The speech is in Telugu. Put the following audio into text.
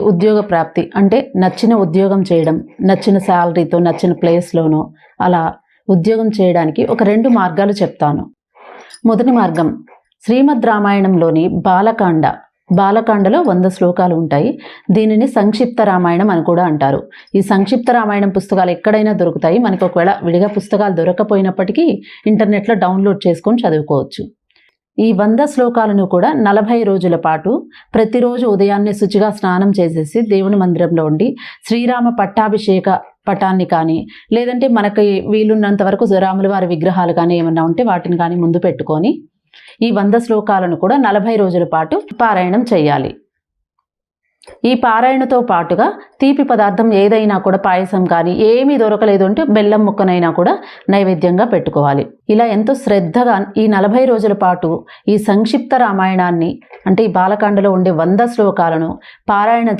ఉద్యోగ ప్రాప్తి అంటే నచ్చిన ఉద్యోగం చేయడం నచ్చిన శాలరీతో నచ్చిన ప్లేస్లోనో అలా ఉద్యోగం చేయడానికి ఒక రెండు మార్గాలు చెప్తాను. మొదటి మార్గం శ్రీమద్ రామాయణంలోని బాలకాండ. బాలకాండలో వంద శ్లోకాలు ఉంటాయి. దీనిని సంక్షిప్త రామాయణం అని కూడా అంటారు. ఈ సంక్షిప్త రామాయణం పుస్తకాలు ఎక్కడైనా దొరుకుతాయి. మనకు ఒకవేళ విడిగా పుస్తకాలు దొరకపోయినప్పటికీ ఇంటర్నెట్లో డౌన్లోడ్ చేసుకొని చదువుకోవచ్చు. ఈ వంద శ్లోకాలను కూడా నలభై రోజుల పాటు ప్రతిరోజు ఉదయాన్నే శుచిగా స్నానం చేసేసి దేవుని మందిరంలో ఉండి శ్రీరామ పట్టాభిషేక పటాన్ని కానీ లేదంటే మనకి వీలున్నంత వరకు రాముల వారి విగ్రహాలు కానీ ఏమన్నా ఉంటే వాటిని కానీ ముందు పెట్టుకొని ఈ వంద శ్లోకాలను కూడా నలభై రోజుల పాటు పారాయణం చేయాలి. ఈ పారాయణతో పాటుగా తీపి పదార్థం ఏదైనా కూడా పాయసం కానీ ఏమీ దొరకలేదు అంటే బెల్లం ముక్కనైనా కూడా నైవేద్యంగా పెట్టుకోవాలి. ఇలా ఎంతో శ్రద్ధగా ఈ నలభై రోజుల పాటు ఈ సంక్షిప్త రామాయణాన్ని అంటే ఈ బాలకాండలో ఉండే వంద శ్లోకాలను పారాయణ